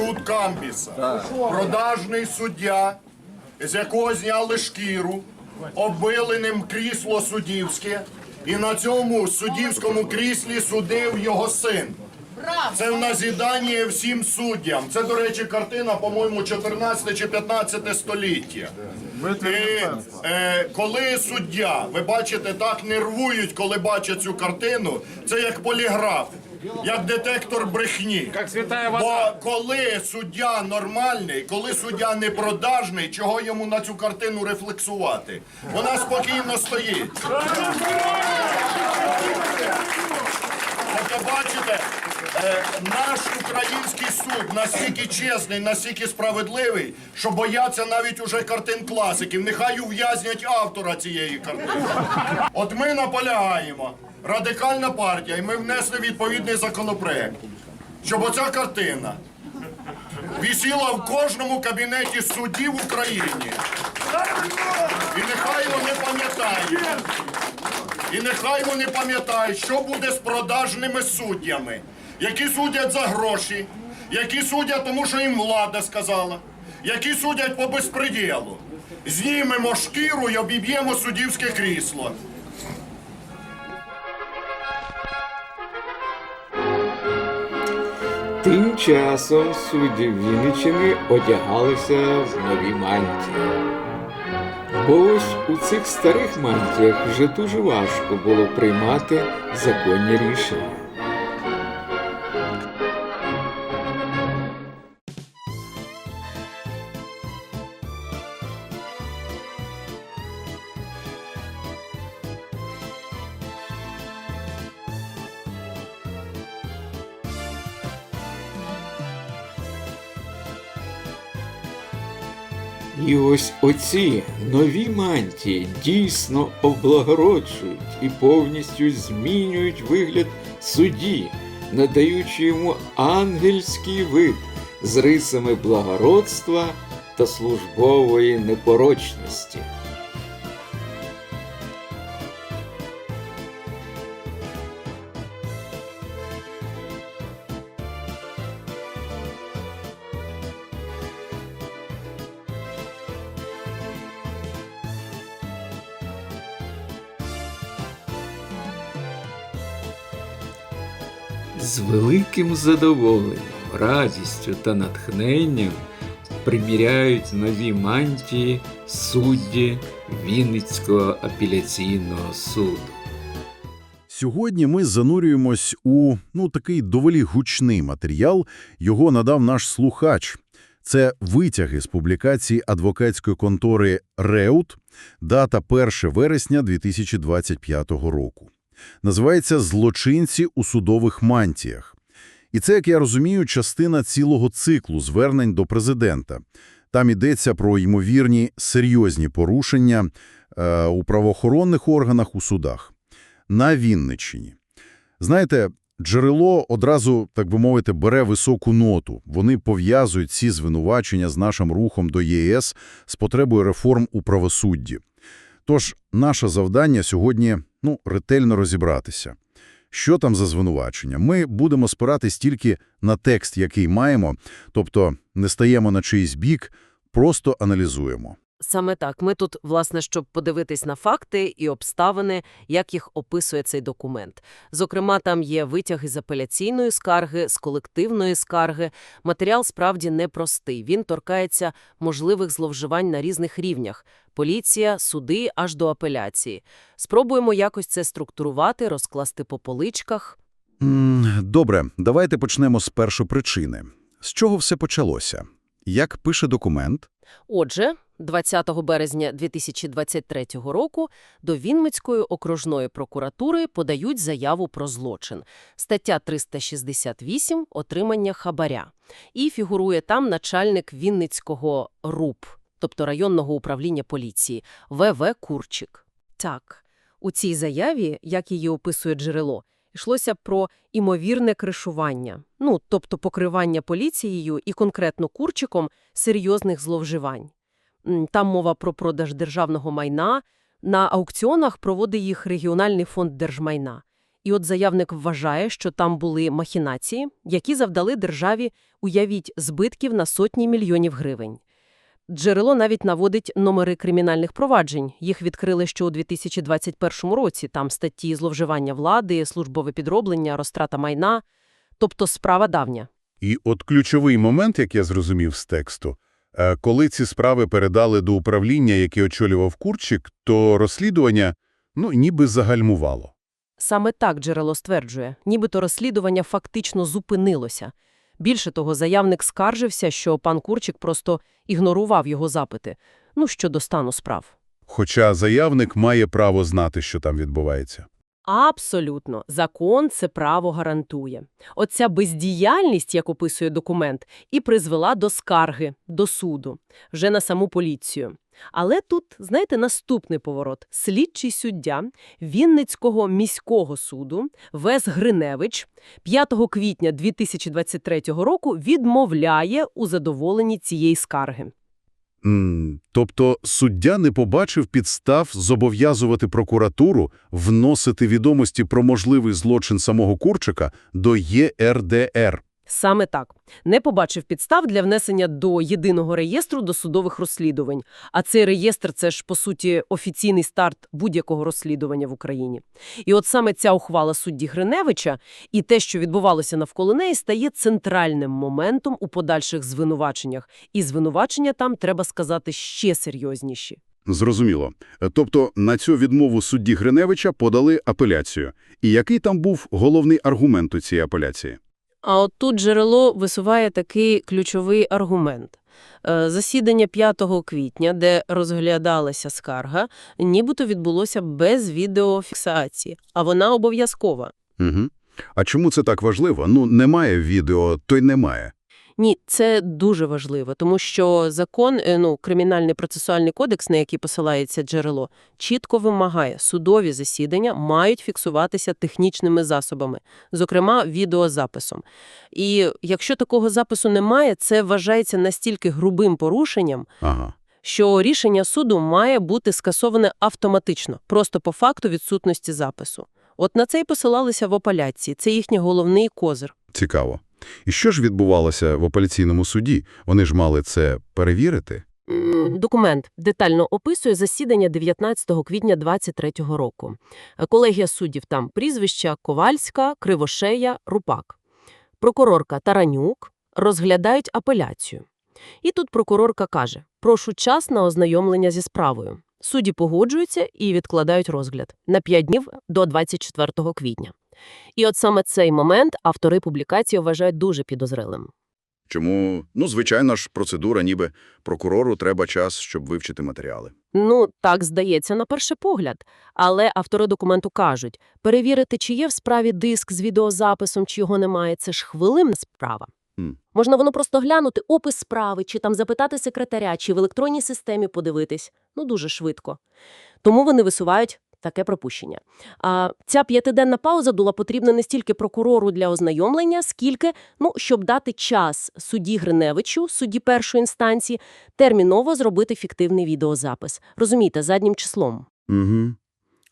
суд Камбіса. Продажний суддя, з якого зняли шкіру, оббили ним крісло суддівське, і на цьому суддівському кріслі судив його син. Це в назідання всім суддям. Це, до речі, картина, по-моєму, 14 чи 15 століття. І е, коли суддя, ви бачите, так нервують, коли бачать цю картину, це як поліграф, як детектор брехні. Бо коли суддя нормальний, коли суддя непродажний, чого йому на цю картину рефлексувати? Вона спокійно стоїть. Тобто, бачите, е, наш український суд настільки чесний, настільки справедливий, що бояться навіть уже картин класиків. Нехай ув'язнять автора цієї картини. От ми наполягаємо, радикальна партія, і ми внесли відповідний законопроект, щоб оця картина висіла в кожному кабінеті суддів в Україні. І нехай вони пам'ятають. І нехай вони пам'ятають, що буде з продажними суддями, які судять за гроші, які судять, тому що їм влада сказала, які судять по безпреділу. Знімемо шкіру і обіб'ємо суддівське крісло. Тим часом судді Вінничини одягалися в нові мантії. Бо ось у цих старих мантіях вже дуже важко було приймати законні рішення. Оці нові мантії дійсно облагороджують і повністю змінюють вигляд судді, надаючи йому ангельський вид з рисами благородства та службової непорочності. Задоволенням, радістю та натхненням приміряють нові мантії судді Вінницького апеляційного суду. Сьогодні ми занурюємось у ну такий доволі гучний матеріал. Його надав наш слухач. Це витяги з публікації адвокатської контори Реут, дата 1 вересня 2025 року. Називається Злочинці у судових мантіях. І це, як я розумію, частина цілого циклу звернень до президента. Там йдеться про ймовірні серйозні порушення е, у правоохоронних органах у судах на Вінниччині. Знаєте, джерело одразу, так би мовити, бере високу ноту. Вони пов'язують ці звинувачення з нашим рухом до ЄС з потребою реформ у правосудді. Тож наше завдання сьогодні ну, ретельно розібратися. Що там за звинувачення? Ми будемо спиратись тільки на текст, який маємо, тобто не стаємо на чийсь бік, просто аналізуємо. Саме так. Ми тут, власне, щоб подивитись на факти і обставини, як їх описує цей документ. Зокрема, там є витяги з апеляційної скарги, з колективної скарги. Матеріал справді непростий. Він торкається можливих зловживань на різних рівнях – поліція, суди, аж до апеляції. Спробуємо якось це структурувати, розкласти по поличках. Добре, давайте почнемо з першопричини. З чого все почалося? Як пише документ? Отже, 20 березня 2023 року до Вінницької окружної прокуратури подають заяву про злочин. Стаття 368 – отримання хабаря. І фігурує там начальник Вінницького РУП, тобто районного управління поліції, В.В. Курчик. Так, у цій заяві, як її описує джерело, йшлося про імовірне кришування, ну, тобто покривання поліцією і конкретно Курчиком серйозних зловживань. Там мова про продаж державного майна, на аукціонах проводить їх регіональний фонд держмайна. І от заявник вважає, що там були махінації, які завдали державі, уявіть, збитків на сотні мільйонів гривень. Джерело навіть наводить номери кримінальних проваджень. Їх відкрили ще у 2021 році. Там статті зловживання влади, службове підроблення, розтрата майна. Тобто справа давня. І от ключовий момент, як я зрозумів з тексту, е, коли ці справи передали до управління, яке очолював Курчик, то розслідування, ну, ніби загальмувало. Саме так джерело стверджує, нібито розслідування фактично зупинилося. Більше того, заявник скаржився, що пан Курчик просто ігнорував його запити, ну, щодо стану справ. Хоча заявник має право знати, що там відбувається. Абсолютно. Закон це право гарантує. Оця бездіяльність, як описує документ, і призвела до скарги, до суду, вже на саму поліцію. Але тут, знаєте, наступний поворот. Слідчий суддя Вінницького міського суду Вес Гриневич 5 квітня 2023 року відмовляє у задоволенні цієї скарги. М, тобто суддя не побачив підстав зобов'язувати прокуратуру вносити відомості про можливий злочин самого Курчика до ЄРДР. Саме так. Не побачив підстав для внесення до єдиного реєстру досудових розслідувань. А цей реєстр – це ж, по суті, офіційний старт будь-якого розслідування в Україні. І от саме ця ухвала судді Гриневича і те, що відбувалося навколо неї, стає центральним моментом у подальших звинуваченнях. І звинувачення там, треба сказати, ще серйозніші. Зрозуміло. Тобто на цю відмову судді Гриневича подали апеляцію. І який там був головний аргумент у цій апеляції? А от тут джерело висуває такий ключовий аргумент. Е, Засідання 5 квітня, де розглядалася скарга, нібито відбулося без відеофіксації, а вона обов'язкова. Угу. А чому це так важливо? Ну, немає відео, то й немає. Ні, це дуже важливо, тому що закон, е, ну, кримінальний процесуальний кодекс, на який посилається джерело, чітко вимагає, судові засідання мають фіксуватися технічними засобами, зокрема відеозаписом. І якщо такого запису немає, це вважається настільки грубим порушенням, Ага. що рішення суду має бути скасоване автоматично, просто по факту відсутності запису. От на це й посилалися в апеляції. Це їхній головний козир. Цікаво. І що ж відбувалося в апеляційному суді? Вони ж мали це перевірити? Документ детально описує засідання 19 квітня 23 року. Е, Колегія суддів там прізвища Ковальська, Кривошея, Рупак. Прокурорка Таранюк розглядають апеляцію. І тут прокурорка каже «Прошу час на ознайомлення зі справою». Судді погоджуються і відкладають розгляд на 5 днів до 24 квітня. І от саме цей момент автори публікації вважають дуже підозрілим. Чому? Ну, звичайно ж, процедура, ніби прокурору треба час, щоб вивчити матеріали. Ну, так здається на перший погляд. Але автори документу кажуть, перевірити, чи є в справі диск з відеозаписом, чи його немає, це ж хвилинна справа. Мгм. Можна воно просто глянути опис справи, чи там запитати секретаря, чи в електронній системі подивитись. Ну, дуже швидко. Тому вони висувають таке пропущення. А ця п'ятиденна пауза була потрібна не стільки прокурору для ознайомлення, скільки, ну, щоб дати час судді Гриневичу, судді першої інстанції, терміново зробити фіктивний відеозапис. Розумієте, заднім числом. Угу.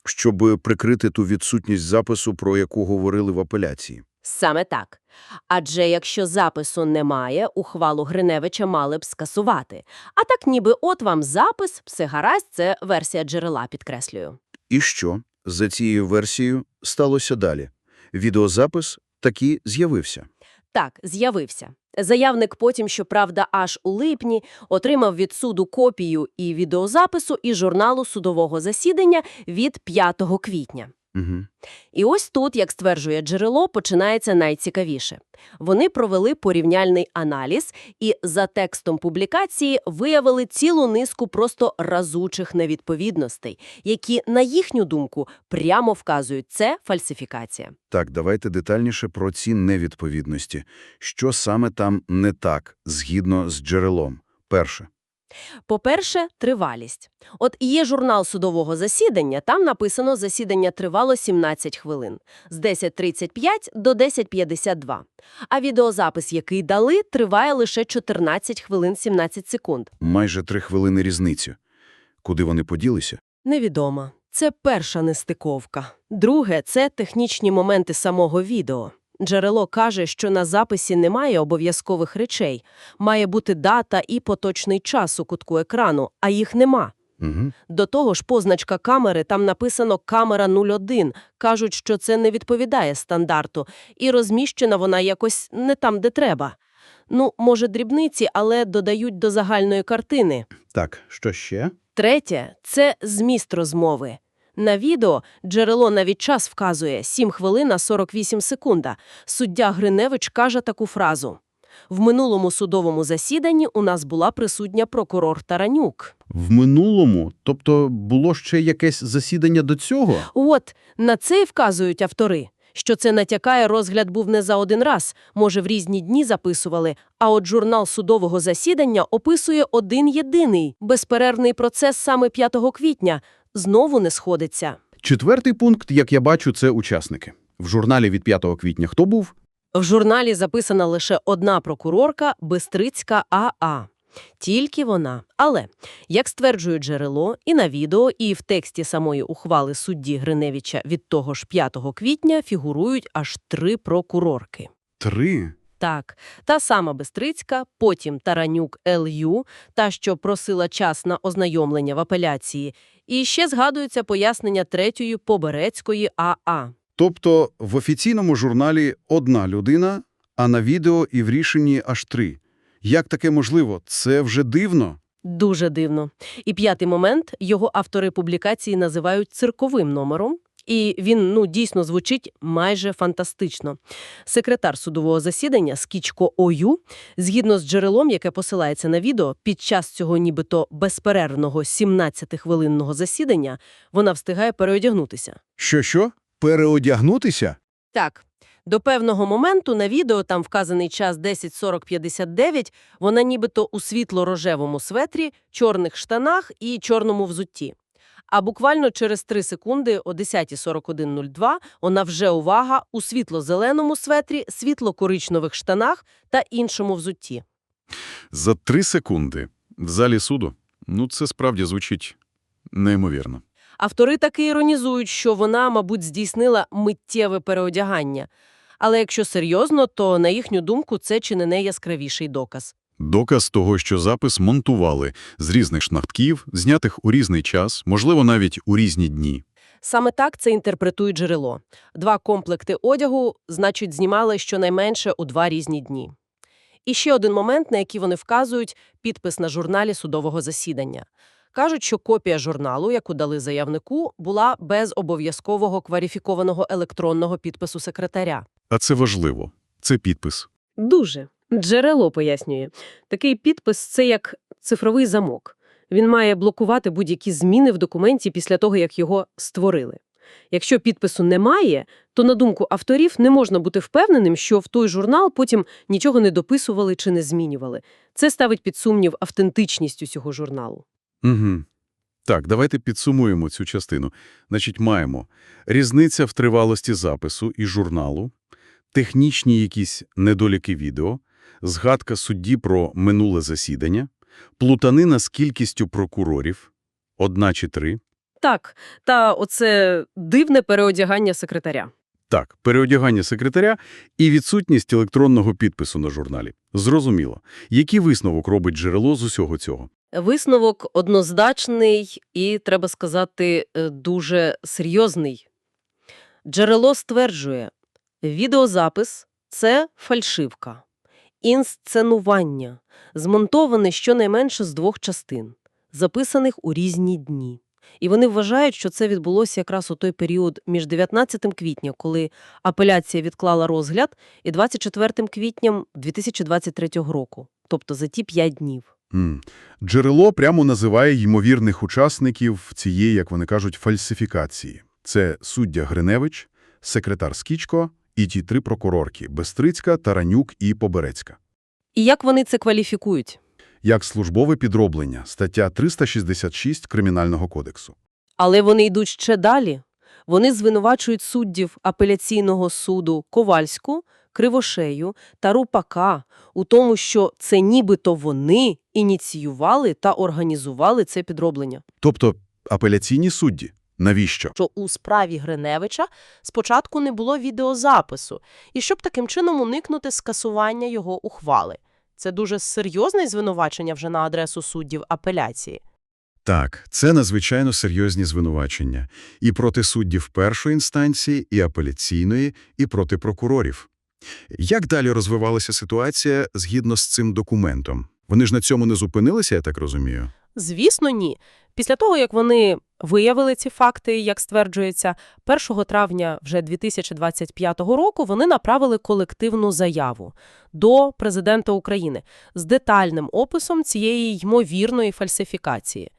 Щоб прикрити ту відсутність запису, про яку говорили в апеляції. Саме так. Адже якщо запису немає, ухвалу Гриневича мали б скасувати. А так ніби от вам запис, все гаразд, це версія джерела, підкреслюю. І що за цією версією сталося далі? Відеозапис таки з'явився. Так, з'явився. Заявник потім, щоправда, аж у липні отримав від суду копію і відеозапису, і журналу судового засідання від 5 квітня. Угу. І ось тут, як стверджує джерело, починається найцікавіше. Вони провели порівняльний аналіз і за текстом публікації виявили цілу низку просто разучих невідповідностей, які, на їхню думку, прямо вказують – це фальсифікація. Так, давайте детальніше про ці невідповідності. Що саме там не так, згідно з джерелом? Перше. По-перше, тривалість. От є журнал судового засідання, там написано «засідання тривало 17 хвилин» з 10.35 до 10.52. А відеозапис, який дали, триває лише 14 хвилин 17 секунд. Майже три хвилини різницю. Куди вони поділися? Невідомо. Це перша нестиковка. Друге – це технічні моменти самого відео. Джерело каже, що на записі немає обов'язкових речей. Має бути дата і поточний час у кутку екрану, а їх нема. Угу. До того ж, позначка камери, там написано «камера 01». Кажуть, що це не відповідає стандарту, і розміщена вона якось не там, де треба. Ну, може, дрібниці, але додають до загальної картини. Так, що ще? Третє – це зміст розмови. На відео джерело навіть час вказує 7 хвилин на 48 секунда. Суддя Гриневич каже таку фразу. В минулому судовому засіданні у нас була присутня прокурор Таранюк. В минулому, тобто було ще якесь засідання до цього? От, на це й вказують автори, що це натякає, розгляд був не за один раз, може, в різні дні записували, а от журнал судового засідання описує один єдиний, безперервний процес саме 5 квітня. Знову не сходиться. Четвертий пункт, як я бачу, це учасники. В журналі від 5 квітня хто був? В журналі записана лише одна прокурорка – Бистрицька А.А. Тільки вона. Але, як стверджує джерело, і на відео, і в тексті самої ухвали судді Гриневича від того ж 5 квітня фігурують аж три прокурорки. Три. Так, та сама Бистрицька, потім Таранюк Л.Ю., та, що просила час на ознайомлення в апеляції, і ще згадується пояснення третьої Поберецької А.А. Тобто в офіційному журналі одна людина, а на відео і в рішенні аж три. Як таке можливо? Це вже дивно. Дуже дивно. І п'ятий момент його автори публікації називають цирковим номером. І він, ну, дійсно звучить майже фантастично. Секретар судового засідання Скічко Ою, згідно з джерелом, яке посилається на відео, під час цього нібито безперервного 17-хвилинного засідання вона встигає переодягнутися. Що-що? Переодягнутися? Так, до певного моменту на відео, там вказаний час 10.40.59, вона нібито у світло-рожевому светрі, чорних штанах і чорному взутті. А буквально через 3 секунди о 10.41.02 вона вже, увага, у світло-зеленому светрі, світло-коричневих штанах та іншому взутті. За три секунди в залі суду? Ну, це справді звучить неймовірно. Автори таки іронізують, що вона, мабуть, здійснила миттєве переодягання. Але якщо серйозно, то, на їхню думку, це чи не найяскравіший доказ. Доказ того, що запис монтували з різних шматків, знятих у різний час, можливо, навіть у різні дні. Саме так це інтерпретує джерело. Два комплекти одягу, значить, знімали щонайменше у два різні дні. І ще один момент, на який вони вказують – підпис на журналі судового засідання. Кажуть, що копія журналу, яку дали заявнику, була без обов'язкового кваліфікованого електронного підпису секретаря. А це важливо. Це підпис. Дуже. Джерело пояснює. Такий підпис – це як цифровий замок. Він має блокувати будь-які зміни в документі після того, як його створили. Якщо підпису немає, то, на думку авторів, не можна бути впевненим, що в той журнал потім нічого не дописували чи не змінювали. Це ставить під сумнів автентичність усього журналу. Угу. Так, давайте підсумуємо цю частину. Значить, маємо різниця в тривалості запису і журналу, технічні якісь недоліки відео, згадка судді про минуле засідання, плутанина з кількістю прокурорів, одна чи три. Так, та оце дивне переодягання секретаря. Так, переодягання секретаря і відсутність електронного підпису на журналі. Зрозуміло. Який висновок робить джерело з усього цього? Висновок однозначний і, треба сказати, е, дуже серйозний. Джерело стверджує, відеозапис – це фальшивка, інсценування, змонтоване щонайменше з двох частин, записаних у різні дні. І вони вважають, що це відбулося якраз у той період між 19 квітня, коли апеляція відклала розгляд, і 24 квітням 2023 року, тобто за ті п'ять днів. М. Джерело прямо називає ймовірних учасників цієї, як вони кажуть, фальсифікації. Це суддя Гриневич, секретар Скічко і ті три прокурорки – Бестрицька, Таранюк і Поберецька. І як вони це кваліфікують? Як службове підроблення, стаття 366 Кримінального кодексу. Але вони йдуть ще далі. Вони звинувачують суддів апеляційного суду Ковальську, Кривошею та Рупака у тому, що це нібито вони ініціювали та організували це підроблення. Тобто апеляційні судді. Навіщо? що у справі Гриневича спочатку не було відеозапису, і щоб таким чином уникнути скасування його ухвали. Це дуже серйозне звинувачення вже на адресу суддів апеляції. Так, це надзвичайно серйозні звинувачення. І проти суддів першої інстанції, і апеляційної, і проти прокурорів. Як далі розвивалася ситуація згідно з цим документом? Вони ж на цьому не зупинилися, я так розумію? Звісно, ні. Після того, як вони виявили ці факти, як стверджується, 1 травня вже 2025 року вони направили колективну заяву до президента України з детальним описом цієї ймовірної фальсифікації.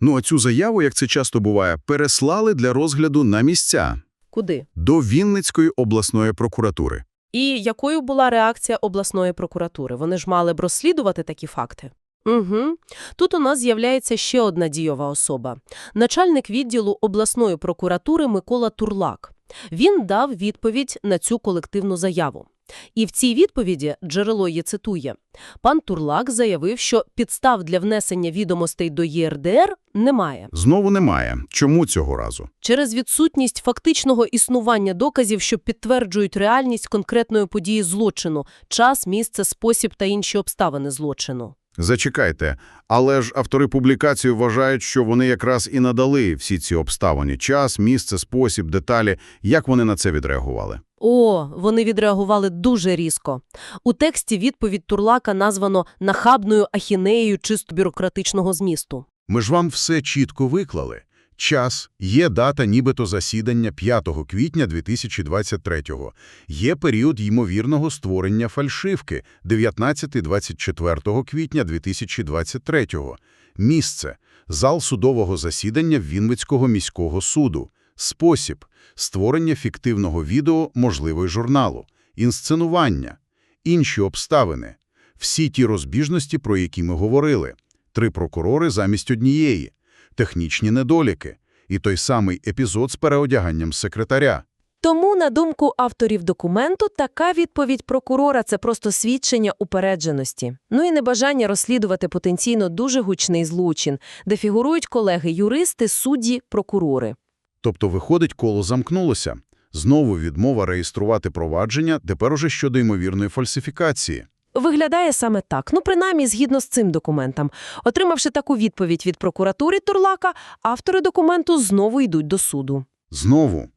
Ну, а цю заяву, як це часто буває, переслали для розгляду на місця Куди? до Вінницької обласної прокуратури. І якою була реакція обласної прокуратури? Вони ж мали б розслідувати такі факти. Угу. Тут у нас з'являється ще одна дійова особа. Начальник відділу обласної прокуратури Микола Турлак. Він дав відповідь на цю колективну заяву. І в цій відповіді джерело її цитує. Пан Турлак заявив, що підстав для внесення відомостей до ЄРДР немає. Знову немає. Чому цього разу? Через відсутність фактичного існування доказів, що підтверджують реальність конкретної події злочину, час, місце, спосіб та інші обставини злочину. Зачекайте, але ж автори публікації вважають, що вони якраз і надали всі ці обставини – час, місце, спосіб, деталі. Як вони на це відреагували? О, вони відреагували дуже різко. У тексті відповідь Турлака названо «нахабною ахінеєю чисто бюрократичного змісту». Ми ж вам все чітко виклали. Час, є дата нібито засідання 5 квітня 2023-го, є період ймовірного створення фальшивки 19-24 квітня 2023-го, місце – зал судового засідання Вінницького міського суду, спосіб – створення фіктивного відео, можливо, й журналу, інсценування, інші обставини, всі ті розбіжності, про які ми говорили, три прокурори замість однієї, технічні недоліки і той самий епізод з переодяганням секретаря. Тому, на думку авторів документу, така відповідь прокурора – це просто свідчення упередженості. Ну і небажання розслідувати потенційно дуже гучний злочин, де фігурують колеги-юристи, судді, прокурори. Тобто, виходить, коло замкнулося. Знову відмова реєструвати провадження, тепер уже щодо ймовірної фальсифікації. Виглядає саме так, ну принаймні згідно з цим документом. Отримавши таку відповідь від прокуратури Турлака, автори документу знову йдуть до суду. Знову.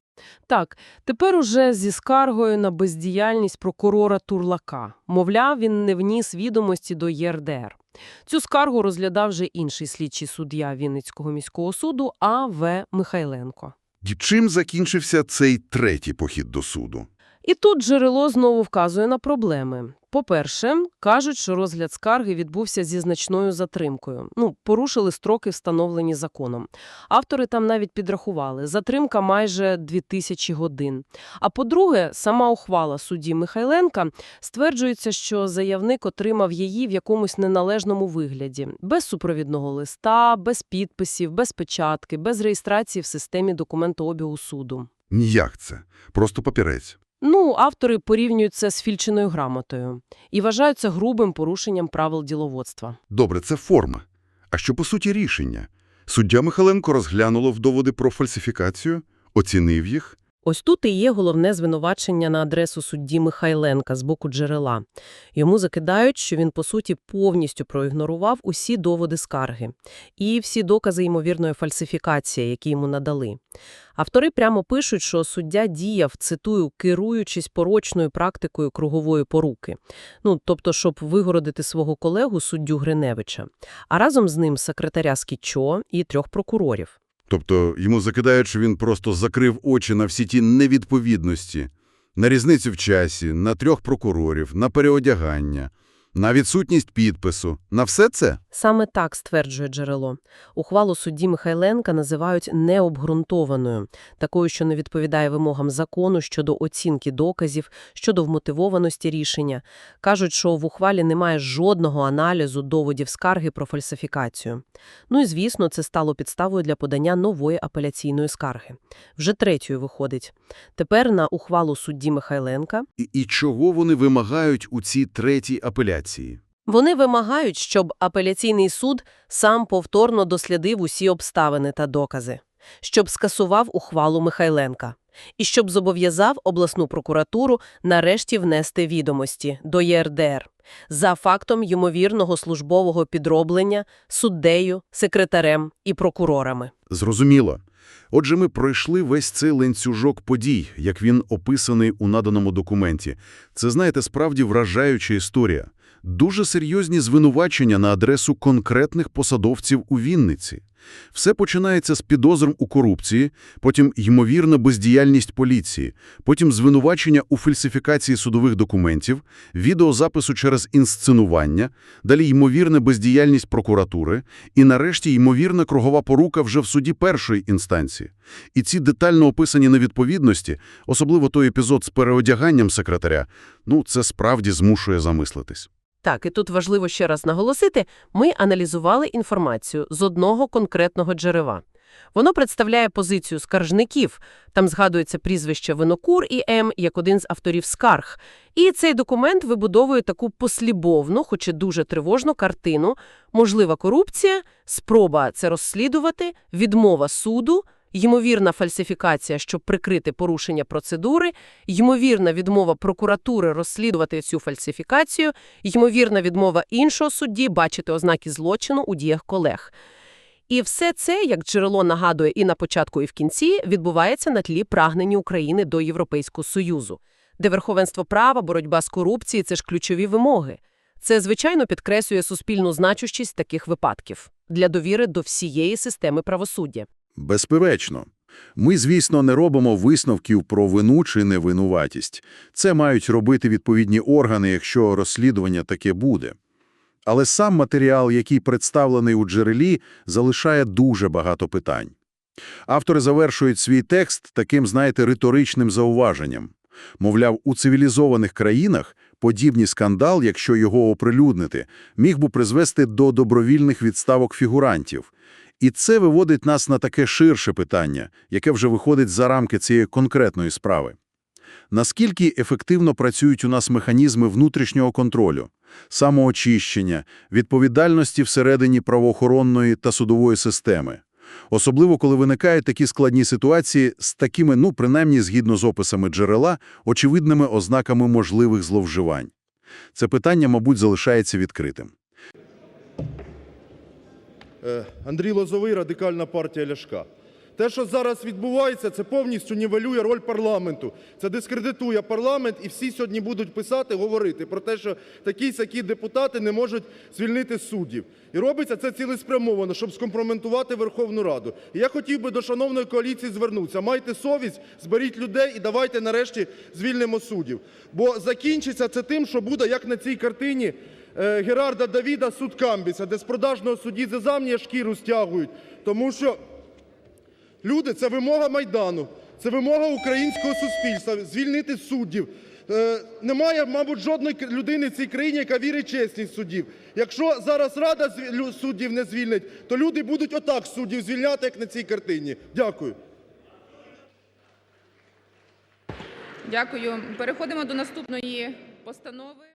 Так, тепер уже зі скаргою на бездіяльність прокурора Турлака. Мовляв, він не вніс відомості до ЄРДР. Цю скаргу розглядав вже інший слідчий суддя Вінницького міського суду А.В. Михайленко. І чим закінчився цей третій похід до суду? І тут джерело знову вказує на проблеми. По-перше, кажуть, що розгляд скарги відбувся зі значною затримкою. Ну, порушили строки, встановлені законом. Автори там навіть підрахували. Затримка майже 2000 годин. А по-друге, сама ухвала судді Михайленка стверджується, що заявник отримав її в якомусь неналежному вигляді. Без супровідного листа, без підписів, без печатки, без реєстрації в системі документообігу суду. Ніяк це. Просто папірець. Ну, автори порівнюють це з фільченою грамотою і вважають це грубим порушенням правил діловодства. Добре, це форма. А що по суті рішення? Суддя Михаленко розглянуло в доводи про фальсифікацію, оцінив їх. Ось тут і є головне звинувачення на адресу судді Михайленка з боку джерела. Йому закидають, що він, по суті, повністю проігнорував усі доводи скарги і всі докази ймовірної фальсифікації, які йому надали. Автори прямо пишуть, що суддя діяв, цитую, керуючись порочною практикою кругової поруки. Ну, тобто, щоб вигородити свого колегу суддю Гриневича, а разом з ним секретаря Скічо і трьох прокурорів. Тобто йому закидають, що він просто закрив очі на всі ті невідповідності, на різницю в часі, на трьох прокурорів, на переодягання, на відсутність підпису. На все це? Саме так стверджує джерело. Ухвалу судді Михайленка називають необґрунтованою, такою, що не відповідає вимогам закону щодо оцінки доказів, щодо вмотивованості рішення. Кажуть, що в ухвалі немає жодного аналізу доводів скарги про фальсифікацію. Ну і, звісно, це стало підставою для подання нової апеляційної скарги. Вже третьою виходить. Тепер на ухвалу судді Михайленка І, і чого вони вимагають у цій третій апеляції? Вони вимагають, щоб апеляційний суд сам повторно дослідив усі обставини та докази. щоб скасував ухвалу Михайленка і щоб зобов'язав обласну прокуратуру нарешті внести відомості до ЄРДР за фактом ймовірного службового підроблення суддею, секретарем і прокурорами. Зрозуміло. Отже, ми пройшли весь цей ланцюжок подій, як він описаний у наданому документі. Це, знаєте, справді вражаюча історія. Дуже серйозні звинувачення на адресу конкретних посадовців у Вінниці. Все починається з підозром у корупції, потім ймовірна бездіяльність поліції, потім звинувачення у фальсифікації судових документів, відеозапису через інсценування, далі ймовірна бездіяльність прокуратури і, нарешті, ймовірна кругова порука вже в суді першої інстанції. І ці детально описані невідповідності, особливо той епізод з переодяганням секретаря, ну, це справді змушує замислитись. Так, і тут важливо ще раз наголосити, ми аналізували інформацію з одного конкретного джерела. Воно представляє позицію скаржників, там згадується прізвище Винокур і М як один з авторів скарг. І цей документ вибудовує таку послібовну, хоч і дуже тривожну картину, можлива корупція, спроба це розслідувати, відмова суду, ймовірна фальсифікація, щоб прикрити порушення процедури, ймовірна відмова прокуратури розслідувати цю фальсифікацію, ймовірна відмова іншого судді бачити ознаки злочину у діях колег. І все це, як джерело нагадує і на початку, і в кінці, відбувається на тлі прагнення України до Європейського Союзу, де верховенство права, боротьба з корупцією – це ж ключові вимоги. Це, звичайно, підкреслює суспільну значущість таких випадків для довіри до всієї системи правосуддя. Безперечно. Ми, звісно, не робимо висновків про вину чи невинуватість. Це мають робити відповідні органи, якщо розслідування таке буде. Але сам матеріал, який представлений у джерелі, залишає дуже багато питань. Автори завершують свій текст таким, знаєте, риторичним зауваженням. Мовляв, у цивілізованих країнах подібний скандал, якщо його оприлюднити, міг би призвести до добровільних відставок фігурантів. І це виводить нас на таке ширше питання, яке вже виходить за рамки цієї конкретної справи. Наскільки ефективно працюють у нас механізми внутрішнього контролю, самоочищення, відповідальності всередині правоохоронної та судової системи? Особливо, коли виникають такі складні ситуації з такими, ну, принаймні, згідно з описами джерела, очевидними ознаками можливих зловживань. Це питання, мабуть, залишається відкритим. Е, Андрій Лозовий, Радикальна партія Ляшка. Те, що зараз відбувається, це повністю нівелює роль парламенту. Це дискредитує парламент, і всі сьогодні будуть писати, говорити про те, що такі-сякі депутати не можуть звільнити суддів. І робиться це цілеспрямовано, щоб скомпрометувати Верховну Раду. І я хотів би до шановної коаліції звернутися. Майте совість, зберіть людей і давайте нарешті звільнимо суддів. Бо закінчиться це тим, що буде, як на цій картині, Герарда Давіда суд Камбіса, де з продажного судді Зазамнія шкіру стягують. Тому що люди, це вимога Майдану, це вимога українського суспільства – звільнити суддів. Е, немає, мабуть, жодної людини в цій країні, яка вірить чесність суддів. Якщо зараз Рада суддів не звільнить, то люди будуть отак суддів звільняти, як на цій картині. Дякую. Дякую. Переходимо до наступної постанови.